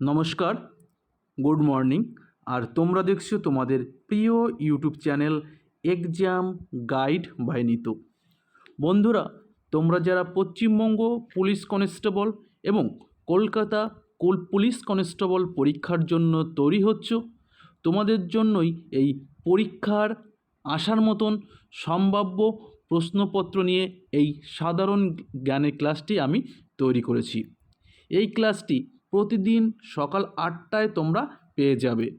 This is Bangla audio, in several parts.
নমস্কার, গুড মর্নিং। আর তোমরা দেখছ তোমাদের প্রিয় YouTube channel exam guide by Nitu. বন্ধুরা, তোমরা যারা পশ্চিমবঙ্গ পুলিশ কনস্টেবল এবং কলকাতা কোল পুলিশ কনস্টেবল পরীক্ষার জন্য তৈরি হচ্ছ, তোমাদের জন্যই এই পরীক্ষার আসার মতন সম্ভাব্য প্রশ্নপত্র নিয়ে এই সাধারণ জ্ঞানের ক্লাসটি আমি তৈরি করেছি। এই ক্লাসটি প্রতিদিন সকাল আটটায় তোমরা পেয়ে যাবে।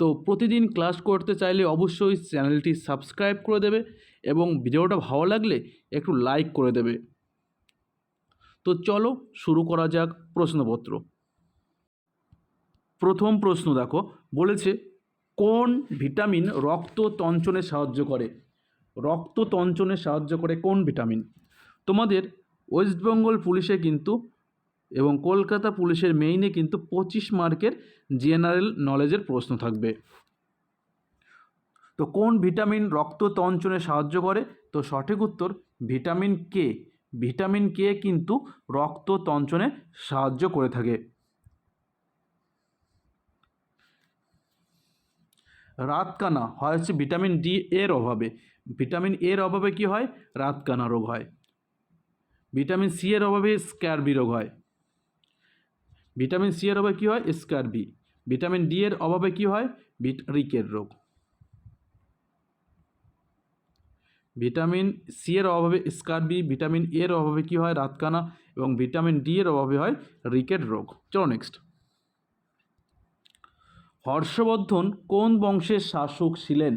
তো প্রতিদিন ক্লাস করতে চাইলে অবশ্যই চ্যানেলটি সাবস্ক্রাইব করে দেবে এবং ভিডিওটা ভালো লাগলে একটু লাইক করে দেবে। তো চলো শুরু করা যাক প্রশ্নপত্র। প্রথম প্রশ্ন দেখো, বলেছে, কোন ভিটামিন রক্ত তঞ্চনে সাহায্য করে? রক্ত তঞ্চনে সাহায্য করে কোন ভিটামিন? তোমাদের ওয়েস্টবেঙ্গল পুলিশে কিন্তু এবং কলকাতা পুলিশের মেইনে কিন্তু পঁচিশ মার্কের জেনারেল নলেজের প্রশ্ন থাকবে। তো কোন ভিটামিন রক্ত তঞ্চনে সাহায্য করে? তো সঠিক উত্তর ভিটামিন কে ভিটামিন কে কিন্তু রক্ত তঞ্চনে সাহায্য করে থাকে। রাতকানা, হয় হচ্ছে ভিটামিন ডি এর অভাবে। ভিটামিন এর অভাবে কি হয়? রাতকানা রোগ হয়। ভিটামিন সি এর অভাবে স্ক্যারবি রোগ হয়। ভিটামিন সি এর অভাবে কী হয়? স্কারবি ভিটামিন ডি এর অভাবে কী হয়? রিকের রোগ। ভিটামিন সি এর অভাবে স্কারবি ভিটামিন এ এর অভাবে কী হয়? রাতকানা এবং ভিটামিন ডি এর অভাবে হয় রিকেট রোগ। চলো নেক্সট হর্ষবর্ধন কোন বংশের শাসক ছিলেন?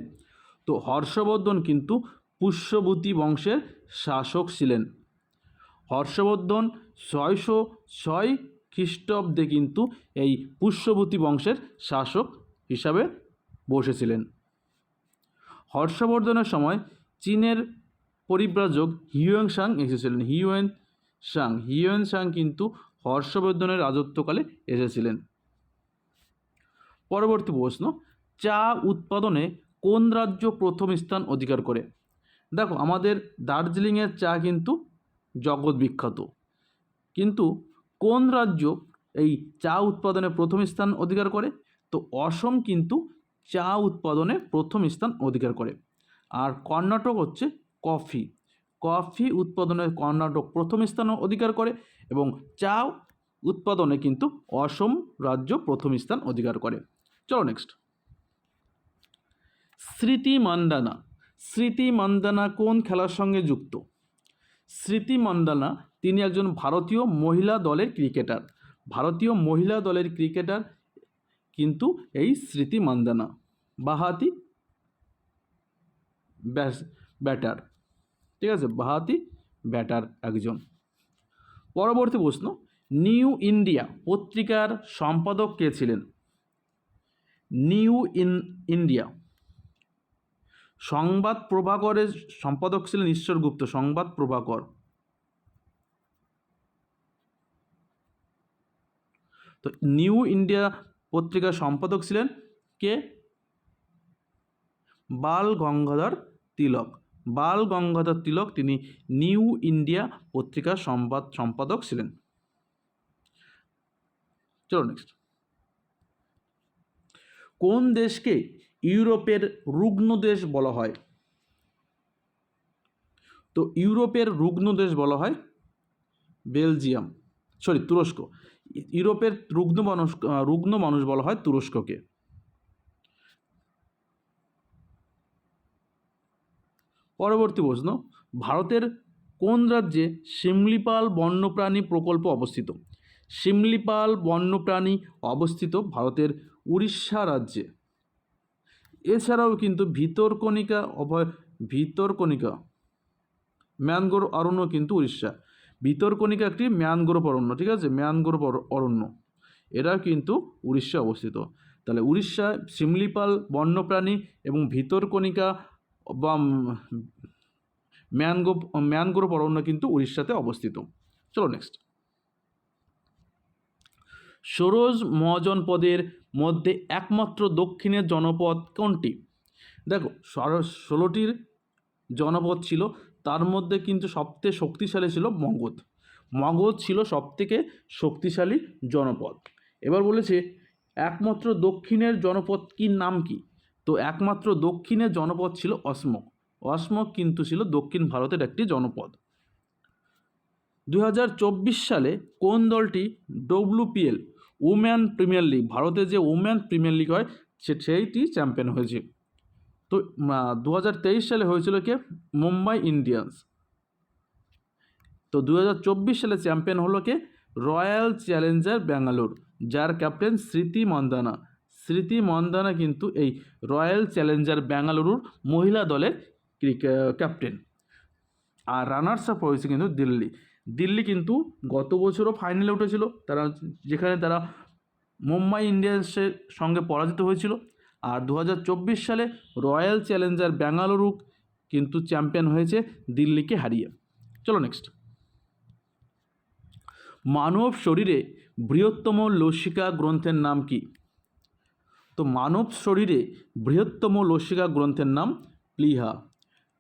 তো হর্ষবর্ধন কিন্তু পুষ্যবতী বংশের শাসক ছিলেন। হর্ষবর্ধন ছয়শো ছয় খ্রিস্টাব্দে কিন্তু এই পুষ্যবতী বংশের শাসক হিসাবে বসেছিলেন। হর্ষবর্ধনের সময় চীনের পরিব্রাজক হিউয়েন সাং এসেছিলেন। হিউয়েন সাং হিউয়েন সাং কিন্তু হর্ষবর্ধনের রাজত্বকালে এসেছিলেন। পরবর্তী প্রশ্ন, চা উৎপাদনে কোন রাজ্য প্রথম স্থান অধিকার করে? দেখো, আমাদের দার্জিলিংয়ের চা কিন্তু জগৎ বিখ্যাত। কিন্তু কোন রাজ্য এই চা উৎপাদনে প্রথম স্থান অধিকার করে? তো অসম কিন্তু চা উৎপাদনে প্রথম স্থান অধিকার করে। আর কর্ণাটক হচ্ছে কফি। কফি উৎপাদনে কর্ণাটক প্রথম স্থান অধিকার করে এবং চা উৎপাদনে কিন্তু অসম রাজ্য প্রথম স্থান অধিকার করে। চলো নেক্সট স্মৃতি মান্দানা স্মৃতি মান্দানা কোন খেলার সঙ্গে যুক্ত? স্মৃতি মান্দানা তিনি একজন ভারতীয় মহিলা দলের ক্রিকেটার। ভারতীয় মহিলা দলের ক্রিকেটার কিন্তু এই স্মৃতি মান্দানা বাহাতি ব্যাটার। ঠিক আছে? বাহাতি ব্যাটার একজন। পরবর্তী প্রশ্ন, নিউ ইন্ডিয়া পত্রিকার সম্পাদক কে ছিলেন? New in, India. সংবাদ প্রভাকরের সম্পাদক ছিলেন ঈশ্বর গুপ্ত, সংবাদ প্রভাকর। তো নিউ ইন্ডিয়া পত্রিকার সম্পাদক ছিলেন কে? বাল গঙ্গাধর তিলক। বাল গঙ্গাধর তিলক তিনি নিউ ইন্ডিয়া পত্রিকার সংবাদ সম্পাদক ছিলেন। চলো নেক্সট কোন দেশকে ইউরোপের রুগ্ন দেশ বলা হয়। তো ইউরোপের রুগ্ন দেশ বলা হয় বেলজিয়াম। সরি তুরস্ক। ইউরোপের রুগ্ন মানুষ রুগ্ন মানুষ বলা হয় তুরস্ককে। পরবর্তী প্রশ্ন, ভারতের কোন রাজ্যে শিমলিপাল বন্যপ্রাণী প্রকল্প অবস্থিত? শিমলিপাল বন্যপ্রাণী অবস্থিত ভারতের উড়িষ্যা রাজ্যে। এছাড়াও কিন্তু ভিতরকণিকা অভয় ভিতরকণিকা ম্যানগ্রোভ অরণ্য কিন্তু উড়িষ্যা। ভিতরকণিকা একটি ম্যানগ্রোভ অরণ্য, ঠিক আছে? ম্যানগ্রোভ অরণ্য। এরা কিন্তু উড়িষ্যা অবস্থিত। তাহলে উড়িষ্যা শিমলিপাল, বন্যপ্রাণী এবং ভিতরকণিকা বা ম্যানগ্রোভ ম্যানগ্রোভ অরণ্য কিন্তু উড়িষ্যাতে অবস্থিত। চলো নেক্সট সরোজ মহাজনপদের মধ্যে একমাত্র দক্ষিণের জনপদ কোনটি? দেখো ষোলোটির জনপদ ছিল, তার মধ্যে কিন্তু সবথেকে শক্তিশালী ছিল মগধ। মগধ ছিল সবথেকে শক্তিশালী জনপদ। এবার বলেছে, একমাত্র দক্ষিণের জনপদ কি নাম কি? তো একমাত্র দক্ষিণের জনপদ ছিল অসমক অসমক কিন্তু ছিল দক্ষিণ ভারতের একটি জনপদ। দু হাজার চব্বিশ সালে কোন দলটি ডব্লিউপিএল উম্যান প্রিমিয়ার লিগ, ভারতে যে উম্যান প্রিমিয়ার লিগ হয়, সে সেইটি চ্যাম্পিয়ন হয়েছে। তো দু হাজার তেইশ সালে হয়েছিল কে? মুম্বাই ইন্ডিয়ান্স। তো, দুহাজার চব্বিশ সালে চ্যাম্পিয়ন হলো কে? রয়্যাল চ্যালেঞ্জার ব্যাঙ্গালোর, যার ক্যাপ্টেন স্মৃতি মন্দানা। স্মৃতি মন্দানা কিন্তু এই রয়্যাল চ্যালেঞ্জার ব্যাঙ্গালুরুর মহিলা দলের ক্যাপ্টেন। আর রানার্স আপ হয়েছে কিন্তু দিল্লি। দিল্লি কিন্তু গত বছরও ফাইনালে উঠেছিল। তারা যেখানে তারা মুম্বাই ইন্ডিয়ান্সের সঙ্গে পরাজিত হয়েছিল। আর দু হাজার চব্বিশ সালে রয়্যাল চ্যালেঞ্জার ব্যাঙ্গালুরু কিন্তু চ্যাম্পিয়ন হয়েছে দিল্লিকে হারিয়ে। চলো নেক্সট মানব শরীরে বৃহত্তম লসিকা গ্রন্থের নাম কি? তো মানব শরীরে বৃহত্তম লসিকা গ্রন্থের নাম প্লিহা।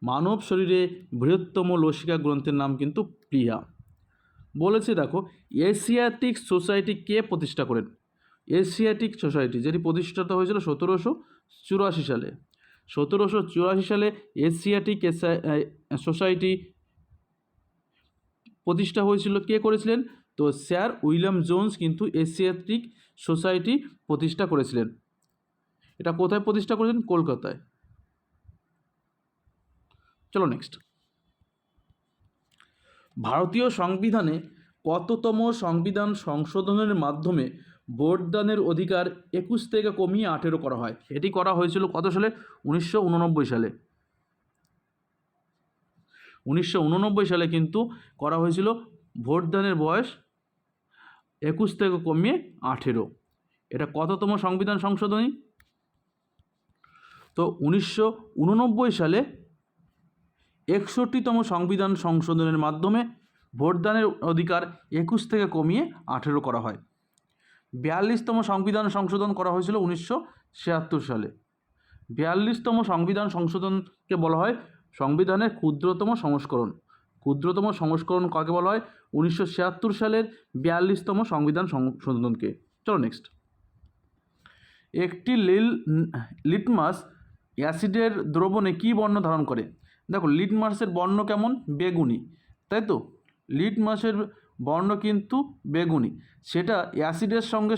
মানব শরীরে বৃহত্তম লসিকা গ্রন্থের নাম কিন্তু প্লিহা। বলেছে দেখো এশিয়াটিক সোসাইটি কে প্রতিষ্ঠা করেন? এশিয়াটিক সোসাইটি যেটি প্রতিষ্ঠিত হয়েছিল সতেরোশো চুরাশি সালে। সতেরোশো চুরাশি সালে এশিয়াটিক সোসাইটি প্রতিষ্ঠা হয়েছিল, কে করেছিলেন? তো স্যার উইলিয়াম জোন্স কিন্তু এশিয়াটিক সোসাইটি প্রতিষ্ঠা করেছিলেন। এটা কোথায় প্রতিষ্ঠা করেছেন কলকাতায়। চলো নেক্সট ভারতীয় সংবিধানে কততম সংবিধান সংশোধনের মাধ্যমে ভোটদানের অধিকার একুশ থেকে কমিয়ে আঠেরো করা হয়? এটি করা হয়েছিল কত সালে? উনিশশো উননব্বই সালে। উনিশশো উননব্বই সালে কিন্তু করা হয়েছিল ভোটদানের বয়স একুশ থেকে কমিয়ে আঠেরো। এটা কততম সংবিধান সংশোধনী? তো উনিশশো উননব্বই সালে একষট্টিতম সংবিধান সংশোধনের মাধ্যমে ভোটদানের অধিকার একুশ থেকে কমিয়ে আঠেরো করা হয়। বিয়াল্লিশতম সংবিধান সংশোধন করা হয়েছিল উনিশশো ছিয়াত্তর সালে। বিয়াল্লিশতম সংবিধান সংশোধনকে বলা হয় সংবিধানের ক্ষুদ্রতম সংস্করণ। ক্ষুদ্রতম সংস্করণ কাকে বলা হয়? উনিশশো ছিয়াত্তর সালের বিয়াল্লিশতম সংবিধান সংশোধনকে। চলো নেক্সট একটি লিল লিটমাস অ্যাসিডের দ্রবণে কী বর্ণ ধারণ করে? দেখো লিটমাসের বর্ণ কেমন? বেগুনি। তাই তো? লিটমাসের বর্ণ কিন্তু বেগুনি। সেটা অ্যাসিডের সঙ্গে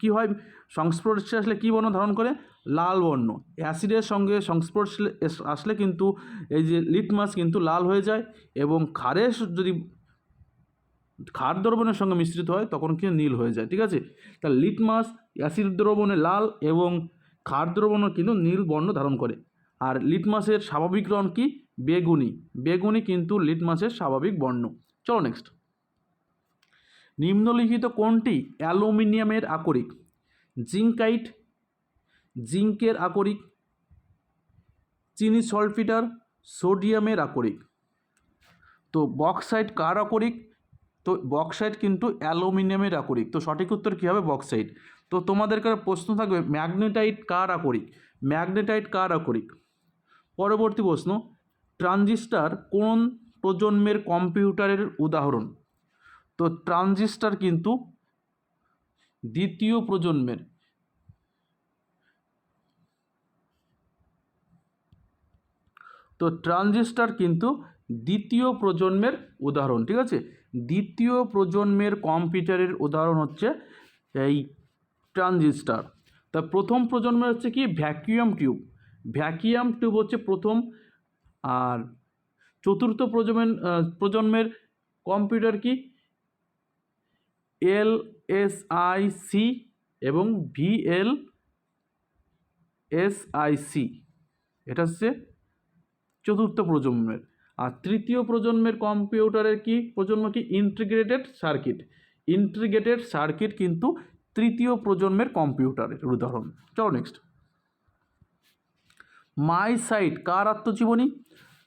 কী হয়? সংস্পর্শে আসলে কী বর্ণ ধারণ করে? লাল বর্ণ। অ্যাসিডের সঙ্গে সংস্পর্শে আসলে কিন্তু এই যে লিট লিটমাস কিন্তু লাল হয়ে যায় এবং ক্ষারের যদি ক্ষার দ্রবণের সঙ্গে মিশ্রিত হয়, তখন কিন্তু নীল হয়ে যায়। ঠিক আছে? তা লিটমাস অ্যাসিড দ্রবণে লাল এবং ক্ষার দ্রবণও কিন্তু নীল বর্ণ ধারণ করে। আর লিটমাসের স্বাভাবিক রং কি? বেগুনি। বেগুনি কিন্তু লিটমাসের স্বাভাবিক বর্ণ। চলো নেক্সট নিম্নলিখিত কোনটি অ্যালুমিনিয়ামের আকরিক। জিঙ্কাইট, জিঙ্কের আকরিক, চিনি সলফিটার, সোডিয়ামের আকরিক। তো বক্সাইট কার আকরিক? তো বক্সাইট কিন্তু অ্যালুমিনিয়ামের আকরিক। তো সঠিক উত্তর কী হবে? বক্সাইট। তো তোমাদের কাছে প্রশ্ন থাকবে, ম্যাগনেটাইট কার আকরিক? ম্যাগনেটাইট কার আকরিক? পরবর্তী প্রশ্ন, ট্রানজিস্টার কোন প্রজন্মের কম্পিউটারের উদাহরণ? তো ট্রানজিস্টার কিন্তু দ্বিতীয় প্রজন্মের। তো ট্রানজিস্টার কিন্তু দ্বিতীয় প্রজন্মের উদাহরণ, ঠিক আছে? দ্বিতীয় প্রজন্মের কম্পিউটারের উদাহরণ হচ্ছে এই ট্রানজিস্টার। তা প্রথম প্রজন্মের হচ্ছে কি? Vacuum tube. ভ্যাকুয়াম টিউব হচ্ছে প্রথম আর চতুর্থ প্রজন্মের প্রজন্মের কম্পিউটার কি? এল এস আই সি এবং V L S I C এটা হচ্ছে চতুর্থ প্রজন্মের। আর তৃতীয় প্রজন্মের কম্পিউটারের কি প্রজন্ম কি? ইন্টিগ্রেটেড সার্কিট ইন্টিগ্রেটেড সার্কিট কিন্তু তৃতীয় প্রজন্মের কম্পিউটারের উদাহরণ। চলো নেক্সট মাই সাইট কার আত্মজীবনী?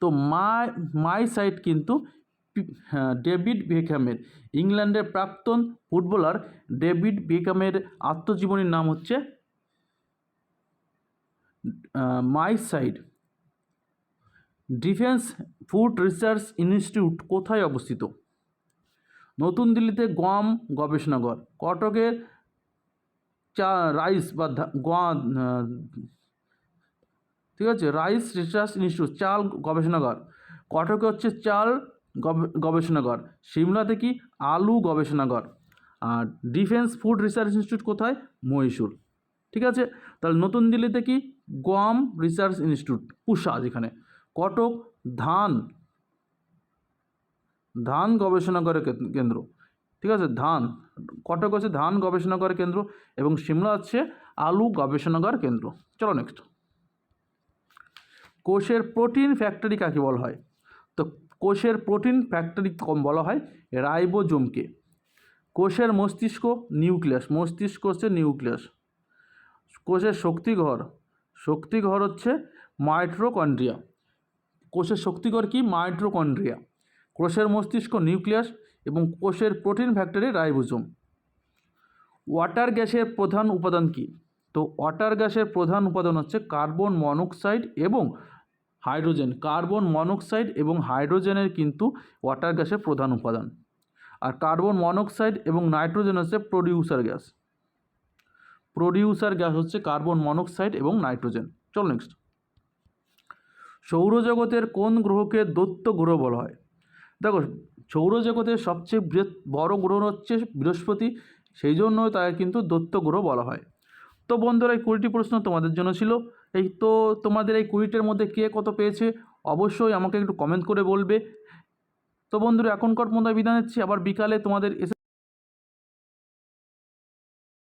তো মাই মাই সাইট কিন্তু হ্যাঁ, ডেভিড বেকহ্যামের ইংল্যান্ডের প্রাক্তন ফুটবলার ডেভিড বেকহ্যামের আত্মজীবনীর নাম হচ্ছে my side defence food research institute কোথায় অবস্থিত? নতুন দিল্লিতে গম গবেষণাগর। কটকের চা রাইস বা আহ, ঠিক আছে? রাইস রিসার্চ ইনস্টিটিউট, চাল গবেষণাগার। কটকে হচ্ছে চাল গবে- গবেষণাগার। সিমলাতে কি? আলু গবেষণাগার। আর ডিফেন্স ফুড রিসার্চ ইনস্টিটিউট কোথায়? মহীশূর। ঠিক আছে? তাহলে নতুন দিল্লিতে কি? গম রিসার্চ ইনস্টিটিউট পুষা যেখানে। কটক, ধান। ধান গবেষণাগারের কেন- কেন্দ্র। ঠিক আছে? ধান। কটক হচ্ছে ধান গবেষণাগার কেন্দ্র এবং সিমলা হচ্ছে আলু গবেষণাগার কেন্দ্র। চলো নেক্সট কোষের প্রোটিন ফ্যাক্টরি কাকে বলা হয়? তো কোষের প্রোটিন ফ্যাক্টরি কম বলা হয় রাইবোজোমকে। কোষের মস্তিষ্ক নিউক্লিয়াস, মস্তিষ্ক হচ্ছে নিউক্লিয়াস। কোষের শক্তিঘর শক্তিঘর হচ্ছে মাইট্রোকন্ড্রিয়া কোষের শক্তিঘর কি? মাইট্রোকন্ড্রিয়া কোষের মস্তিষ্ক নিউক্লিয়াস এবং কোষের প্রোটিন ফ্যাক্টরি রাইবোজোম। ওয়াটার গ্যাসের প্রধান উপাদান কি? তো ওয়াটার গ্যাসের প্রধান উপাদান হচ্ছে কার্বন মনোক্সাইড এবং হাইড্রোজেন কার্বন মনোক্সাইড এবং হাইড্রোজেনের কিন্তু ওয়াটার গ্যাসের প্রধান উপাদান। আর কার্বন মনোক্সাইড এবং নাইট্রোজেন হচ্ছে প্রডিউসার গ্যাস প্রডিউসার গ্যাস হচ্ছে কার্বন মনোক্সাইড এবং নাইট্রোজেন চল নেক্সট সৌরজগতের কোন গ্রহকে দৈত্য গ্রহ বলা হয়? দেখো, সৌরজগতের সবচেয়ে বৃহৎ বড় গ্রহ হচ্ছে বৃহস্পতি, সেই জন্য তাকে কিন্তু দৈত্য গ্রহ বলা হয়। তো বন্ধুরা, এই কুড়িটি প্রশ্ন তোমাদের জন্য ছিল। এই তো তোমাদের এই কুড়িটার মধ্যে কে কত পেয়েছে, অবশ্যই আমাকে একটু কমেন্ট করে বলবে। তো বন্ধুরা, এখনকার মতো বিদায় নিচ্ছি। আবার বিকালে তোমাদের এসে